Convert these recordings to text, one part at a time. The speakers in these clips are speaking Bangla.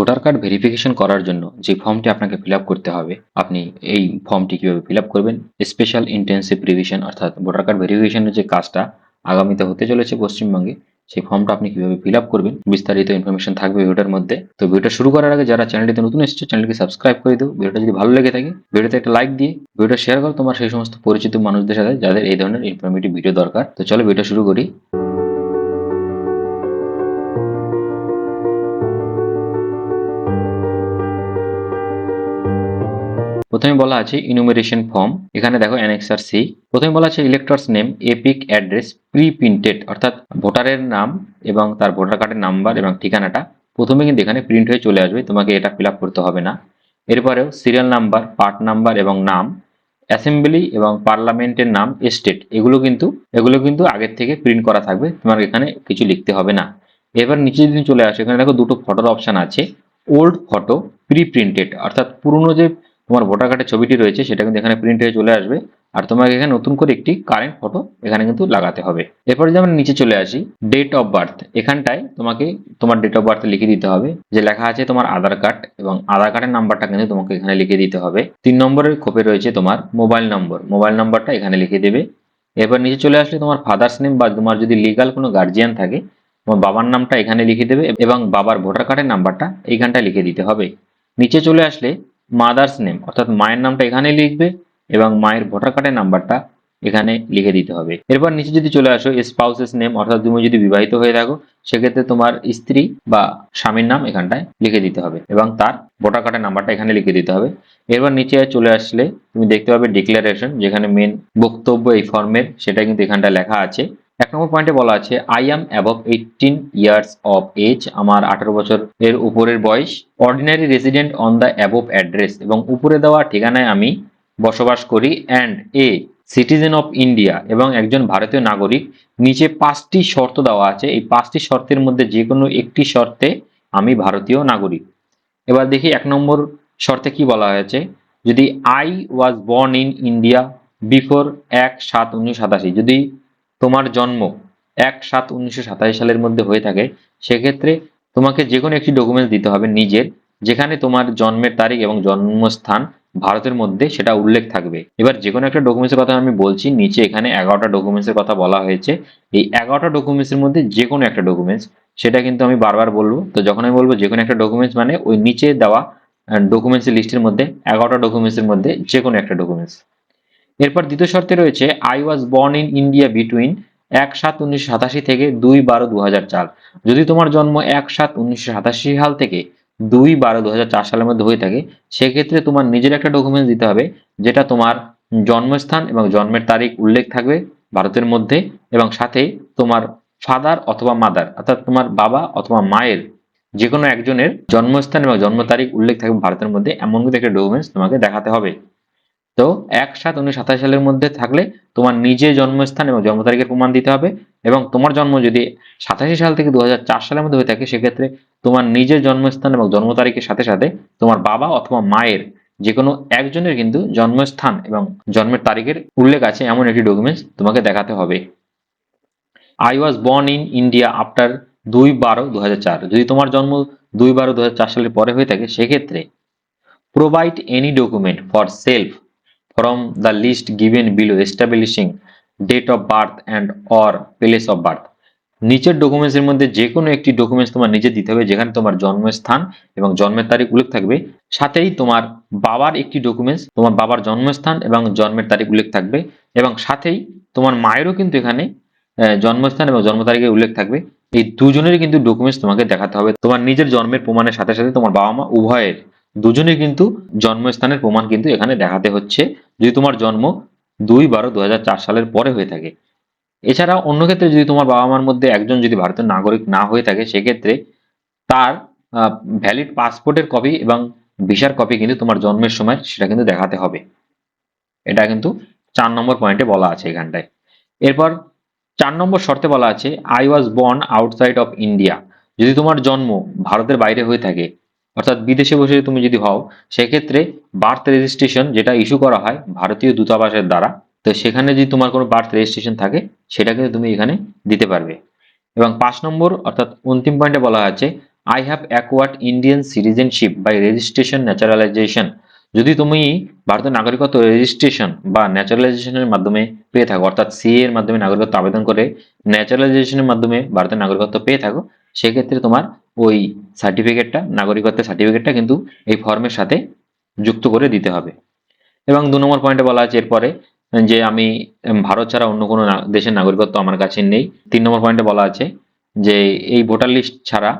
ভোটার কার্ড ভেরিফিকেশন করার জন্য যে ফর্মটি আপনাকে ফিল করতে হবে, আপনি এই ফর্মটি কীভাবে ফিল করবেন? স্পেশাল ইন্টেন্সিভ রিভিশন অর্থাৎ ভোটার কার্ড ভেরিফিকেশনের যে কাজটা আগামীতে হতে চলেছে পশ্চিমবঙ্গে, সেই ফর্মটা আপনি কীভাবে ফিল করবেন? বিস্তারিত ইনফরমেশন থাকবে ভিডিওটার মধ্যে। তো ভিডিওটা শুরু করার আগে যারা চ্যানেলটিতে নতুন এসেছে চ্যানেলকে সাবস্ক্রাইব করে দিও। ভিডিওটা যদি ভালো লেগে থাকে ভিডিওতে একটা লাইক দিয়ে ভিডিওটা শেয়ার করো। তোমার সেই সমস্ত পরিচিত মানুষদের সাথে যাদের এই ধরনের ইনফরমেটিভ ভিডিও দরকার। তো চলো ভিডিও শুরু করি। প্রথমে বলা আছে ইনুমেরেশন ফর্ম এখানে দেখো অ্যানেক্সার সি প্রথমে বলা আছে electors name EPIC address pre printed অর্থাৎ ভোটারের নাম এবং তার ভোটার কার্ডের নাম্বার এবং ঠিকানাটা। প্রথমে কিন্তু এখানে প্রিন্ট হয়ে চলে আসবে, তোমাকে এটা ফিল করতে হবে না। এরপরেও সিরিয়াল নাম্বার পার্ট নাম্বার এবং নাম অ্যাসেম্বলি এবং পার্লামেন্টের নাম স্টেট এগুলো কিন্তু এগুলো কিন্তু আগের থেকে প্রিন্ট করা থাকবে তোমার এখানে কিছু লিখতে হবে না। এবার নিচে যদি চলে আসে, এখানে দেখো দুটো ফটোর অপশান আছে ওল্ড ফটো প্রি প্রিন্টেড অর্থাৎ পুরনো যে তোমার ভোটার কার্ডের ছবিটি রয়েছে, সেটা কিন্তু এখানে প্রিন্ট হয়ে চলে আসবে। আর তোমাকে এখানে নতুন করে একটি কারেন্ট ফটো এখানে কিন্তু লাগাতে হবে। এরপর যদি আমরা নিচে চলে আসি ডেট অফ বার্থ এখানটায় তোমাকে তোমার ডেট অফ বার্থ লিখে দিতে হবে, যে লেখা আছে তোমার আধার কার্ড এবং আধার কার্ডের নাম্বারটা কিন্তু তোমাকে এখানে লিখে দিতে হবে। তিন নম্বরের খোপে রয়েছে তোমার মোবাইল নম্বর মোবাইল নাম্বারটা এখানে লিখে দেবে। এরপর নিচে চলে আসলে তোমার ফাদার্স নেম বা তোমার যদি লিগাল কোনো গার্জিয়ান থাকে, তোমার বাবার নামটা এখানে লিখে দেবে এবং বাবার ভোটার কার্ডের নাম্বারটা এইখানটায় লিখে দিতে হবে। নিচে চলে আসলে মাদার্স নেম অর্থাৎ মায়ের নামটা এখানে লিখবে এবং মায়ের ভোটার কার্ডের নাম্বারটা এখানে লিখে দিতে হবে। এরপর নিচে যদি চলে আসো স্পাউসেস নেম অর্থাৎ তুমি যদি বিবাহিত হয়ে থাকো, সেক্ষেত্রে তোমার স্ত্রী বা স্বামীর নাম এখানটায় লিখে দিতে হবে এবং তার ভোটার কার্ডের নাম্বারটা এখানে লিখে দিতে হবে। এরপর নিচে চলে আসলে তুমি দেখতে পাবে ডিক্লারেশন যেখানে মেন বক্তব্য এই ফর্মের সেটা কিন্তু এখানটায় লেখা আছে। এক নম্বর পয়েন্টে বলা আছে I am above eighteen years of age আমার আঠারো বছর এর উপরের বয়স ordinary resident on the above address এবং উপরে দেওয়া ঠিকানায় আমি বসবাস করি and a citizen of India এবং একজন ভারতীয় নাগরিক, নিচে পাঁচটি শর্ত দেওয়া আছে, এই পাঁচটি শর্তের মধ্যে যে কোনো একটি শর্তে আমি ভারতীয় নাগরিক। এবার দেখি এক নম্বর শর্তে কি বলা হয়েছে, যদি I was born in India before এক সাত উনিশশো সাতাশি, যদি তোমার জন্ম এক সাত উনিশশো সালের মধ্যে হয়ে থাকে, সেক্ষেত্রে তোমাকে যে কোনো একটি ডকুমেন্টস দিতে হবে নিজের, যেখানে তোমার জন্মের তারিখ এবং জন্মস্থান ভারতের মধ্যে সেটা উল্লেখ থাকবে। এবার যে কোনো একটা ডকুমেন্টসের কথা আমি বলছি, নিচে এখানে এগারোটা ডকুমেন্টসের কথা বলা হয়েছে। এই এগারোটা ডকুমেন্টসের মধ্যে যে কোনো একটা ডকুমেন্টস সেটা কিন্তু আমি বারবার বলব। তো যখন আমি বলব যে কোনো একটা ডকুমেন্টস মানে ওই নিচে দেওয়া ডকুমেন্টসের লিস্টের মধ্যে, এগারোটা ডকুমেন্টসের মধ্যে যে কোনো একটা ডকুমেন্টস এরপর দ্বিতীয় শর্তে রয়েছে I was born in India between এক সাত উনিশশো সাতাশি থেকে দুই বারো দু হাজার চার। যদি তোমার জন্ম এক সাত উনিশশো সাতাশি সাল থেকে দুই বারো দু হাজার চার সালের মধ্যে হয়ে থাকে, সেক্ষেত্রে তোমার নিজের একটা ডকুমেন্টস দিতে হবে, যেটা তোমার জন্মস্থান এবং জন্মের তারিখ উল্লেখ থাকবে ভারতের মধ্যে, এবং সাথে তোমার ফাদার অথবা মাদার অর্থাৎ তোমার বাবা অথবা মায়ের যে কোনো একজনের জন্মস্থান এবং জন্ম তারিখ উল্লেখ থাকবে ভারতের মধ্যে, এমন কিন্তু একটা ডকুমেন্টস তোমাকে দেখাতে হবে। তো এক সাত উনিশশো সাতাশ সালের মধ্যে থাকলে তোমার নিজের জন্মস্থান এবং জন্ম তারিখের প্রমাণ দিতে হবে এবং তোমার জন্ম যদি সাতাশি সাল থেকে দু হাজার চার সালের মধ্যে হয়ে থাকে, সেক্ষেত্রে তোমার নিজের জন্মস্থান এবং জন্ম তারিখের সাথে সাথে তোমার বাবা অথবা মায়ের যে কোনো একজনের কিন্তু জন্মস্থান এবং জন্মের তারিখের উল্লেখ আছে এমন একটি ডকুমেন্টস তোমাকে দেখাতে হবে। I was born in India after দুই বারো দু যদি তোমার জন্ম দুই বারো দু সালের পরে হয়ে থাকে, সেক্ষেত্রে provide any document for self from the list given below, establishing date of birth and or place of birth. নিচের ডকুমেন্টসের মধ্যে যে কোনো একটি ডকুমেন্টস তোমার নিজে দিতে হবে, যেখানে তোমার জন্মস্থান এবং জন্মের তারিখ উল্লেখ থাকবে। সাথেই তোমার বাবার একটি ডকুমেন্টস তোমার বাবার জন্মস্থান এবং জন্মের তারিখ উল্লেখ থাকবে এবং সাথেই তোমার মায়েরও কিন্তু এখানে জন্মস্থান এবং জন্ম তারিখে উল্লেখ থাকবে। এই দুজনেরই কিন্তু ডকুমেন্টস তোমাকে দেখাতে হবে। তোমার নিজের জন্মের প্রমাণের সাথে সাথে তোমার বাবা মা উভয়ের দুজনের কিন্তু জন্মস্থানের প্রমাণ কিন্তু এখানে দেখাতে হচ্ছে, যদি তোমার জন্ম দুই বারো দু সালের পরে হয়ে থাকে। এছাড়া অন্য ক্ষেত্রে যদি তোমার বাবা মার মধ্যে একজন যদি ভারতের নাগরিক না হয়ে থাকে, সেক্ষেত্রে তার ভ্যালিড পাসপোর্টের কপি এবং ভিসার কপি কিন্তু তোমার জন্মের সময় সেটা কিন্তু দেখাতে হবে। এটা কিন্তু চার নম্বর পয়েন্টে বলা আছে এখানটায়। এরপর চার নম্বর শর্তে বলা আছে I was born outside of India যদি তোমার জন্ম ভারতের বাইরে হয়ে থাকে অর্থাৎ বিদেশে বসে তুমি যদি হও, সেক্ষেত্রে বার্থ রেজিস্ট্রেশন যেটা ইস্যু করা হয় ভারতীয় দূতাবাসের দ্বারা, তো সেখানে যদি তোমার কোনো বার্থ রেজিস্ট্রেশন থাকে সেটা কিন্তু তুমি এখানে দিতে পারবে। এবং পাঁচ নম্বর, অর্থাৎ অন্তিম পয়েন্টে বলা আছে I have acquired Indian citizenship by registration naturalisation যদি তুমি ভারতের নাগরিকত্ব রেজিস্ট্রেশন বা ন্যাচারালাইজেশনের মাধ্যমে পেয়ে থাকো, অর্থাৎ সি এর মাধ্যমে নাগরিকত্ব আবেদন করে ন্যাচারালাইজেশনের মাধ্যমে ভারতের নাগরিকত্ব পেয়ে থাকো, সেক্ষেত্রে তোমার ওই সার্টিফিকেটটা নাগরিকত্বের সার্টিফিকেটটা কিন্তু এই ফর্মের সাথে যুক্ত করে দিতে হবে। এবং দু নম্বর পয়েন্টে বলা আছে এরপরে যে আমি ভারত ছাড়া অন্য কোনো দেশের নাগরিকত্ব আমার কাছে নেই। তিন নম্বর পয়েন্টে বলা আছে যে এই ভোটার লিস্ট ছাড়া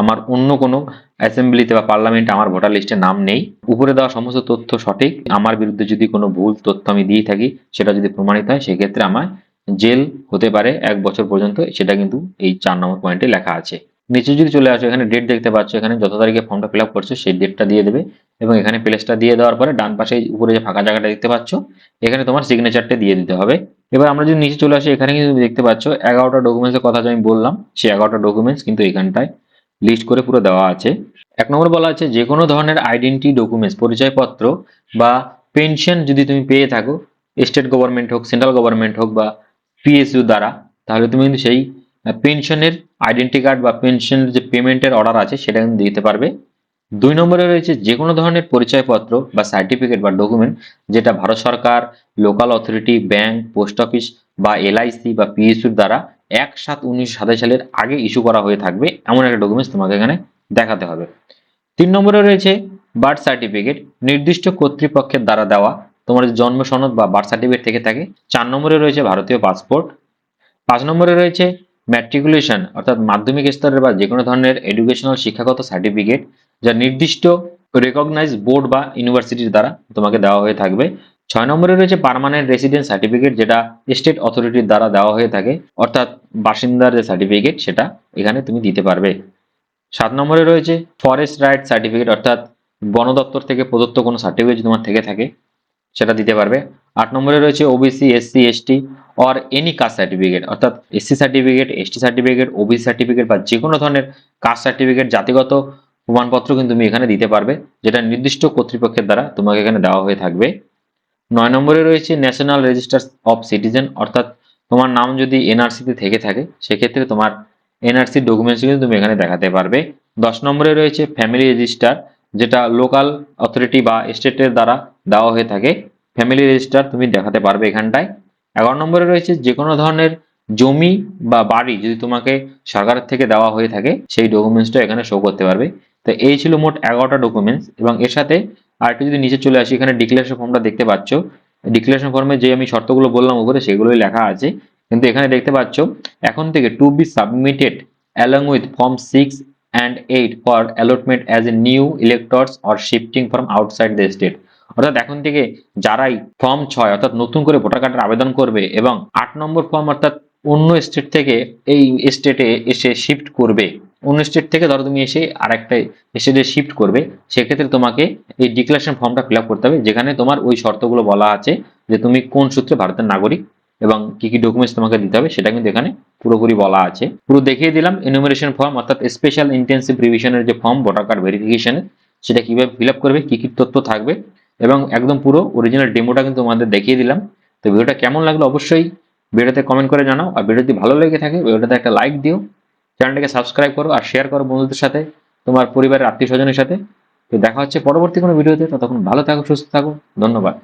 আমার অন্য কোনো অ্যাসেম্বলিতে বা পার্লামেন্টে আমার ভোটার লিস্টে নাম নেই। উপরে দেওয়া সমস্ত তথ্য সঠিক। আমার বিরুদ্ধে যদি কোনো ভুল তথ্য আমি দিয়ে থাকি, সেটা যদি প্রমাণিত হয়, সেক্ষেত্রে আমার জেল হতে পারে এক বছর পর্যন্ত। সেটা কিন্তু এই চার নম্বর পয়েন্টে লেখা আছে। নিচে যদি চলে আসো, এখানে ডেট দেখতে পাচ্ছ, এখানে যত তারিখে ফর্মটা ফিল আপ করছ, সেই ডেটটা দিয়ে দেবে এবং এখানে প্লেসটা দিয়ে দেওয়ার পরে ডান পাশে উপরে যে ফাঁকা জায়গাটা দেখতে পাচ্ছ, এখানে তোমার সিগনেচারটা দিয়ে দিতে হবে। এবার আমরা যদি নিচে চলে আসি, এখানে কিন্তু দেখতে পাচ্ছ, এগারোটা ডকুমেন্টসের কথা যে আমি বললাম, সেই এগারোটা ডকুমেন্টস কিন্তু এখানটায় লিস্ট করে পুরো দেওয়া আছে। এক নম্বর বলা আছে, যে কোনো ধরনের আইডেন্টি ডকুমেন্টস পরিচয়পত্র বা পেনশন যদি তুমি পেয়ে থাকো স্টেট গভর্নমেন্ট হোক সেন্ট্রাল গভর্নমেন্ট হোক বা পিএসইউ দ্বারা, তাহলে তুমি কিন্তু সেই পেনশনের আইডেন্টি কার্ড বা পেনশনের যে পেমেন্টের অর্ডার আছে, সেটা কিন্তু দিতে পারবে। দুই নম্বরে রয়েছে, যে কোনো ধরনের পরিচয়পত্র বা সার্টিফিকেট বা ডকুমেন্ট যেটা ভারত সরকার local authority bank post office বা এলআইসি বা পিএসইউর দ্বারা এক সাত উনিশশো সাতাশ সালের আগে ইস্যু করা হয়ে থাকবে। এমন একটা ডকুমেন্টস তোমাকে এখানে দেখাতে হবে। তিন নম্বরে রয়েছে বার্থ সার্টিফিকেট নির্দিষ্ট কর্তৃপক্ষের দ্বারা দেওয়া। তোমার জন্ম সনদ বা বার্থ সার্টিফিকেট থেকে থাকে, চার নম্বরে রয়েছে ভারতীয় পাসপোর্ট পাঁচ নম্বরে রয়েছে ম্যাট্রিকুলেশন অর্থাৎ মাধ্যমিক স্তরের বা যে কোনো ধরনের এডুকেশনাল শিক্ষাগত সার্টিফিকেট যা নির্দিষ্ট রেকগনাইজ বোর্ড বা ইউনিভার্সিটির দ্বারা তোমাকে দেওয়া হয়ে থাকবে। ছয় নম্বরে রয়েছে পারমানেন্ট রেসিডেন্স সার্টিফিকেট যেটা স্টেট অথরিটির দ্বারা দেওয়া হয়ে থাকে। অর্থাৎ বাসিন্দার যে সার্টিফিকেট সেটা এখানে তুমি দিতে পারবে। সাত নম্বরে রয়েছে ফরেস্ট রাইট সার্টিফিকেট অর্থাৎ বন দপ্তর থেকে প্রদত্ত কোনো সার্টিফিকেট তোমার থেকে থাকে, সেটা দিতে পারবে। আট নম্বরে রয়েছে OBC SC ST or any caste certificate অর্থাৎ SC certificate ST certificate OBC certificate বা যে কোনো ধরনের কাস্ট সার্টিফিকেট জাতিগত প্রমাণপত্র কিন্তু তুমি এখানে দিতে পারবে, যেটা নির্দিষ্ট কর্তৃপক্ষের দ্বারা তোমাকে এখানে দেওয়া হয়ে থাকবে। নয় নম্বরে রয়েছে ন্যাশনাল রেজিস্টার অফ সিটিজেন অর্থাৎ তোমার নাম যদি এনআরসিতে থেকে থাকে, সেক্ষেত্রে তোমার এনআরসি ডকুমেন্টস কিন্তু তুমি এখানে দেখাতে পারবে। দশ নম্বরে রয়েছে ফ্যামিলি রেজিস্টার যেটা লোকাল অথরিটি বা স্টেটের দ্বারা দেওয়া হয়ে থাকে। ফ্যামিলি রেজিস্টার তুমি দেখাতে পারবে এখানটায়। এগারো নম্বরে রয়েছে যে কোনো ধরনের জমি বা বাড়ি যদি তোমাকে সরকারের থেকে দেওয়া হয়ে থাকে, সেই ডকুমেন্টসটা এখানে শো করতে পারবে। তো এই ছিল মোট এগারোটা ডকুমেন্টস এবং এর সাথে আরেকটু যদি নিচে চলে আসি, এখানে ডিক্লারেশন ফর্মটা দেখতে পাচ্ছ। ডিক্লারেশন ফর্মে যে আমি শর্তগুলো বললাম ওপরে সেগুলোই লেখা আছে। কিন্তু এখানে দেখতে পাচ্ছ, এখন থেকে to be submitted along with form six and eight for allotment as a new electors or shifting from outside the state অর্থাৎ এখন থেকে যারাই ফর্ম ছয়, অর্থাৎ নতুন করে ভোটার কার্ডের আবেদন করবে এবং আট নম্বর ফর্ম অর্থাৎ অন্য স্টেট থেকে এই স্টেটে এসে শিফট করবে। অন্য স্টেট থেকে ধরো তুমি এসে আর একটা স্টেটে শিফট করবে, সেক্ষেত্রে তোমাকে এই ডিক্লারেশন ফর্মটা ফিল করতে হবে, যেখানে তোমার ওই শর্তগুলো বলা আছে যে তুমি কোন সূত্রে ভারতের নাগরিক এবং কি কি ডকুমেন্টস তোমাকে দিতে হবে সেটা কিন্তু এখানে পুরোপুরি বলা আছে। পুরো দেখিয়ে দিলাম ইনুমারেশন ফর্ম অর্থাৎ স্পেশাল ইন্টেন্সিভ রিভিশনের যে ফর্ম ভোটার কার্ড ভেরিফিকেশনের সেটা কীভাবে ফিল করবে, কি কি তথ্য থাকবে এবং একদম পুরো অরিজিনাল ডেমোটা কিন্তু তোমাদের দেখিয়ে দিলাম। তো ভিডিওটা কেমন লাগল অবশ্যই ভিডিওতে কমেন্ট করে জানাও, আর ভিডিও যদি ভালো লেগে থাকে ভিডিওটাতে একটা লাইক দিও চ্যানেলটাকে সাবস্ক্রাইব করো আর শেয়ার করো বন্ধুদের সাথে, তোমার পরিবারের আত্মীয় স্বজনের সাথে। তো দেখা হচ্ছে পরবর্তী কোনো ভিডিওতে ততক্ষণ ভালো থাকো, সুস্থ থাকো। ধন্যবাদ।